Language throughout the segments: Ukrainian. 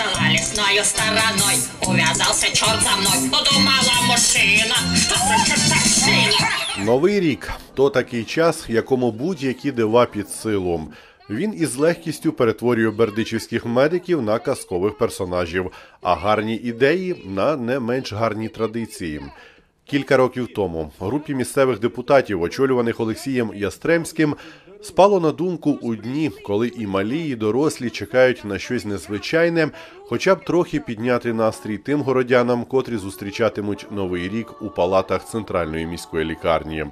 шла лесною стороной. Увязался черт за мной, подумала мужчина, что за чертовщина. Новий рік то такий час, якому будь-які дива під силом. Він із легкістю перетворює бердичівських медиків на казкових персонажів, а гарні ідеї на не менш гарні традиції. Кілька років тому групі місцевих депутатів, очолюваних Олексієм Ястремським, спало на думку у дні, коли і малі, і дорослі чекають на щось незвичайне, хоча б трохи підняти настрій тим городянам, котрі зустрічатимуть новий рік у палатах центральної міської лікарні.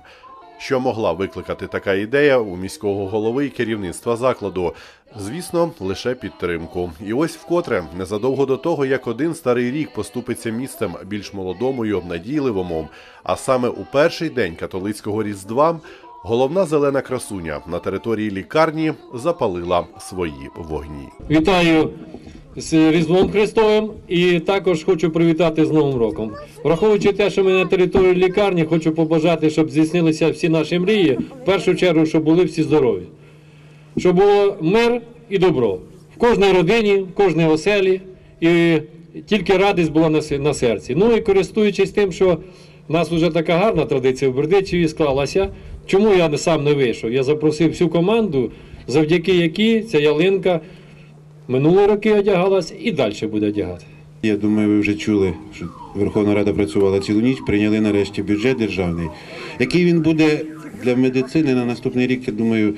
Що могла викликати така ідея у міського голови і керівництва закладу? Звісно, лише підтримку. І ось вкотре, незадовго до того, як один старий рік поступиться місцем більш молодому і обнадійливому, а саме у перший день католицького різдва, головна зелена красуня на території лікарні запалила свої вогні. Вітаю з Різдвом Христовим і також хочу привітати з Новим роком. Враховуючи те, що ми на території лікарні, хочу побажати, щоб здійснилися всі наші мрії. В першу чергу, щоб були всі здорові, щоб було мир і добро в кожній родині, в кожній оселі, і тільки радість була на серці. Ну і користуючись тим, що в нас вже така гарна традиція в Бердичеві склалася. Чому я сам не вийшов? Я запросив всю команду, завдяки якій ця ялинка минулі роки одягалась і далі буде одягати. Я думаю, ви вже чули, що Верховна Рада працювала цілу ніч, прийняли нарешті бюджет державний. Який він буде для медицини на наступний рік, я думаю,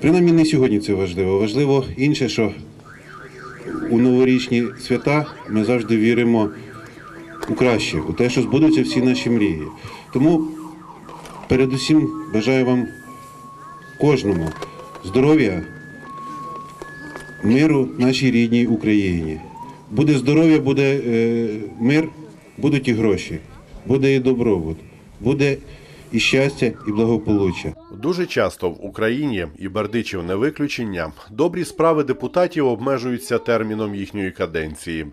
принаймні не сьогодні це важливо. Важливо інше, що у новорічні свята ми завжди віримо у краще, у те, що збудуться всі наші мрії. Тому передусім бажаю вам кожному здоров'я, миру нашій рідній Україні. Буде здоров'я, буде е, мир, будуть і гроші, буде і добробут, буде і щастя, і благополуччя. Дуже часто в Україні і Бердичів не виключення. Добрі справи депутатів обмежуються терміном їхньої каденції.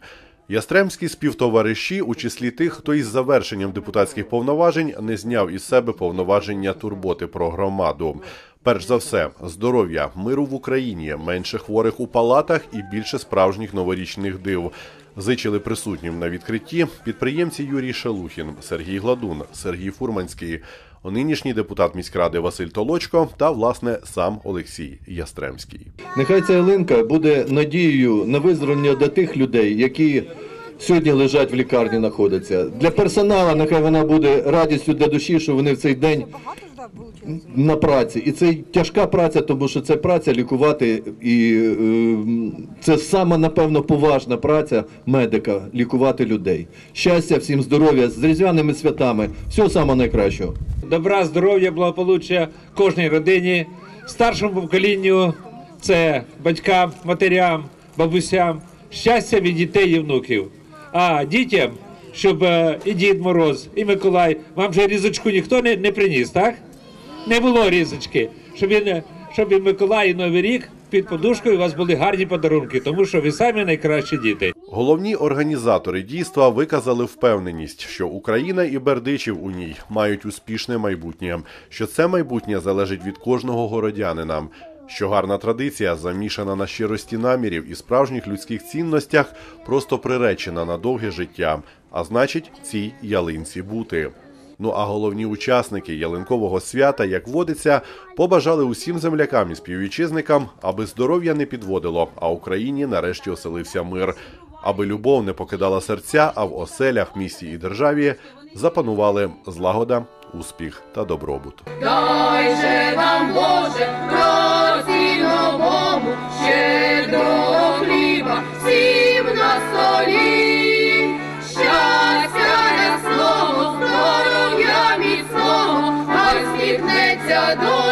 Ястремські співтовариші у числі тих, хто із завершенням депутатських повноважень не зняв із себе повноваження турботи про громаду. Перш за все, здоров'я, миру в Україні, менше хворих у палатах і більше справжніх новорічних див. Зичили присутнім на відкритті підприємці Юрій Шелухін, Сергій Гладун, Сергій Фурманський, нинішній депутат міськради Василь Толочко та власне сам Олексій Ястремський. Нехай ця ялинка буде надією на виздоровлення до тих людей, які сьогодні лежать в лікарні, знаходяться. Для персоналу нехай вона буде радістю для душі, що вони в цей день на праці. І це тяжка праця, тому що це праця лікувати, і е, це саме, напевно, поважна праця медика лікувати людей. Щастя, всім здоров'я з різдвяними святами, всього самого найкращого. Добра, здоров'я, благополуччя кожній родині, старшому поколінню це батькам, матерям, бабусям, щастя від дітей і внуків. А дітям, щоб е, і Дід Мороз, і Миколай, вам же різочку ніхто не, не приніс, так? Не було різочки. Щоб він, е, щоб і Миколай, і Новий рік під подушкою у вас були гарні подарунки, тому що ви самі найкращі діти. Головні організатори дійства виказали впевненість, що Україна і Бердичів у ній мають успішне майбутнє, що це майбутнє залежить від кожного городянина. Що гарна традиція, замішана на щирості намірів і справжніх людських цінностях, просто приречена на довге життя, а значить, цій ялинці бути. Ну а головні учасники ялинкового свята, як водиться, побажали усім землякам і співвітчизникам, аби здоров'я не підводило, а Україні нарешті оселився мир, аби любов не покидала серця, а в оселях, місті і державі запанували злагода, успіх та добробут. Дай же вам Боже, році новому, щедрого хліба, всім на столі. Щастя рясного, здоров'я міцного, хай всміхнеться до